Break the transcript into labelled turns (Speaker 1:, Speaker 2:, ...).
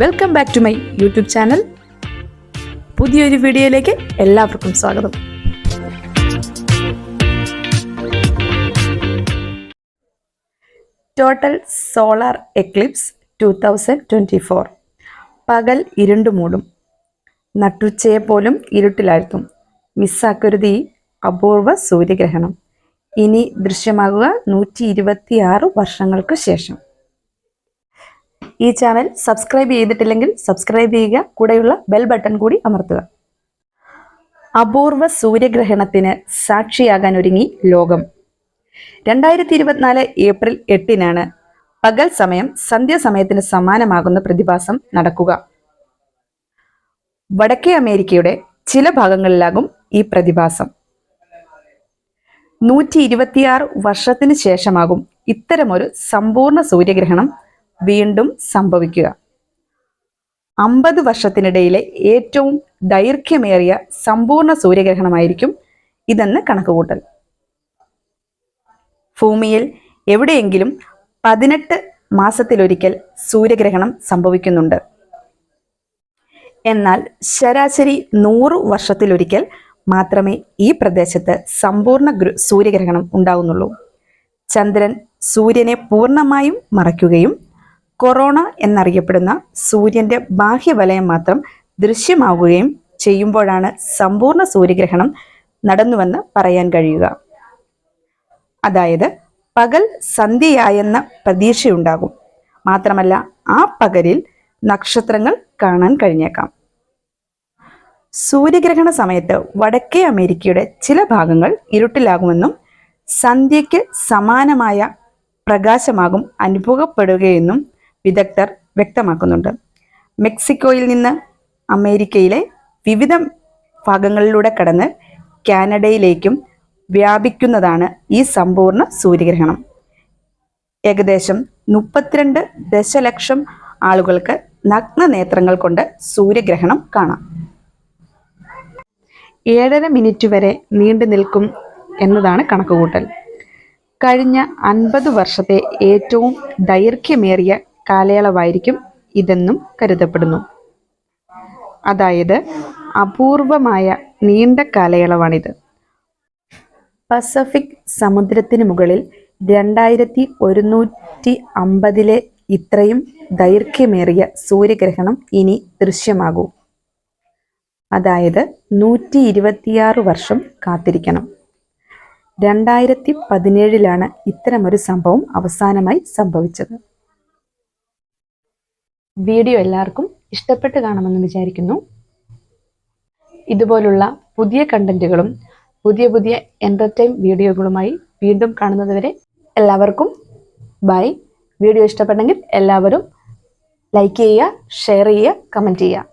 Speaker 1: Welcome back to my YouTube channel പുതിയൊരു വീഡിയോയിലേക്ക് എല്ലാവർക്കും സ്വാഗതം. Total solar eclipse two thousand twenty four പകൽ ഇരുണ്ടു മൂടും. നട്ടുച്ചയെ പോലും ഇരുട്ടിലാഴ്ത്തും. മിസ്സാക്കരുത് ഈ അപൂർവ സൂര്യഗ്രഹണം. ഇനി ദൃശ്യമാകുക നൂറ്റി ഇരുപത്തിയാറ് വർഷങ്ങൾക്ക് ശേഷം. ഈ ചാനൽ സബ്സ്ക്രൈബ് ചെയ്തിട്ടില്ലെങ്കിൽ സബ്സ്ക്രൈബ് ചെയ്യുക കൂടെയുള്ള ബെൽ ബട്ടൺ കൂടി അമർത്തുക. അപൂർവ സൂര്യഗ്രഹണത്തിന് സാക്ഷിയാകാൻ ഒരുങ്ങി ലോകം. രണ്ടായിരത്തി ഇരുപത്തിനാല് ഏപ്രിൽ എട്ടിനാണ് പകൽ സമയം സന്ധ്യാസമയത്തിന് സമാനമാകുന്ന പ്രതിഭാസം നടക്കുക. വടക്കേ അമേരിക്കയുടെ ചില ഭാഗങ്ങളിലാകും ഈ പ്രതിഭാസം. നൂറ്റി ഇരുപത്തിയാറ് വർഷത്തിന് ശേഷമാകും ഇത്തരമൊരു സമ്പൂർണ സൂര്യഗ്രഹണം വീണ്ടും സംഭവിക്കുക. അമ്പത് വർഷത്തിനിടയിലെ ഏറ്റവും ദൈർഘ്യമേറിയ സമ്പൂർണ സൂര്യഗ്രഹണമായിരിക്കും ഇതെന്ന് കണക്കുകൂട്ടൽ. ഭൂമിയിൽ എവിടെയെങ്കിലും പതിനെട്ട് മാസത്തിലൊരിക്കൽ സൂര്യഗ്രഹണം സംഭവിക്കുന്നുണ്ട്. എന്നാൽ ശരാശരി നൂറ് വർഷത്തിലൊരിക്കൽ മാത്രമേ ഈ പ്രദേശത്ത് സമ്പൂർണ സൂര്യഗ്രഹണം ഉണ്ടാകുന്നുള്ളൂ ചന്ദ്രൻ സൂര്യനെ പൂർണമായും മറയ്ക്കുകയും കൊറോണ എന്നറിയപ്പെടുന്ന സൂര്യന്റെ ബാഹ്യവലയം മാത്രം ദൃശ്യമാവുകയും ചെയ്യുമ്പോഴാണ് സമ്പൂർണ സൂര്യഗ്രഹണം നടന്നുവെന്ന് പറയാൻ കഴിയുക. അതായത് പകൽ സന്ധ്യയായെന്ന പ്രതീക്ഷയുണ്ടാകും. മാത്രമല്ല ആ പകലിൽ നക്ഷത്രങ്ങൾ കാണാൻ കഴിഞ്ഞേക്കാം. സൂര്യഗ്രഹണ സമയത്ത് വടക്കേ അമേരിക്കയുടെ ചില ഭാഗങ്ങൾ ഇരുട്ടിലാകുമെന്നും സന്ധ്യയ്ക്ക് സമാനമായ പ്രകാശമാകും അനുഭവപ്പെടുകയെന്നും വിദഗ്ധർ വ്യക്തമാക്കുന്നുണ്ട്. മെക്സിക്കോയിൽ നിന്ന് അമേരിക്കയിലെ വിവിധ ഭാഗങ്ങളിലൂടെ കടന്ന് കാനഡയിലേക്കും വ്യാപിക്കുന്നതാണ് ഈ സമ്പൂർണ സൂര്യഗ്രഹണം. ഏകദേശം മുപ്പത്തിരണ്ട് ദശലക്ഷം ആളുകൾക്ക് നഗ്ന നേത്രങ്ങൾ കൊണ്ട് സൂര്യഗ്രഹണം കാണാം. ഏഴര മിനിറ്റ് വരെ നീണ്ടു നിൽക്കും എന്നതാണ് കണക്കുകൂട്ടൽ. കഴിഞ്ഞ അൻപത് വർഷത്തെ ഏറ്റവും ദൈർഘ്യമേറിയ കാലയളവായിരിക്കും ഇതെന്നും കരുതപ്പെടുന്നു. അതായത് അപൂർവമായ നീണ്ട കാലയളവാണിത്. പസഫിക് സമുദ്രത്തിന് മുകളിൽ രണ്ടായിരത്തി ഒരുന്നൂറ്റി അമ്പതിലെ ഇത്രയും ദൈർഘ്യമേറിയ സൂര്യഗ്രഹണം ഇനി ദൃശ്യമാകൂ. അതായത് നൂറ്റി ഇരുപത്തിയാറ് വർഷം കാത്തിരിക്കണം. രണ്ടായിരത്തി പതിനേഴിലാണ് ഇത്തരമൊരു സംഭവം അവസാനമായി സംഭവിച്ചത്. വീഡിയോ എല്ലാവർക്കും ഇഷ്ടപ്പെട്ട് കാണുമെന്ന് വിചാരിക്കുന്നു. ഇതുപോലുള്ള പുതിയ കണ്ടന്റുകളും പുതിയ പുതിയ എന്റർടൈൻ വീഡിയോകളുമായി വീണ്ടും കാണുന്നതുവരെ എല്ലാവർക്കും ബൈ വീഡിയോ ഇഷ്ടപ്പെട്ടെങ്കിൽ എല്ലാവരും ലൈക്ക് ചെയ്യുക ഷെയർ ചെയ്യുക കമന്റ് ചെയ്യുക.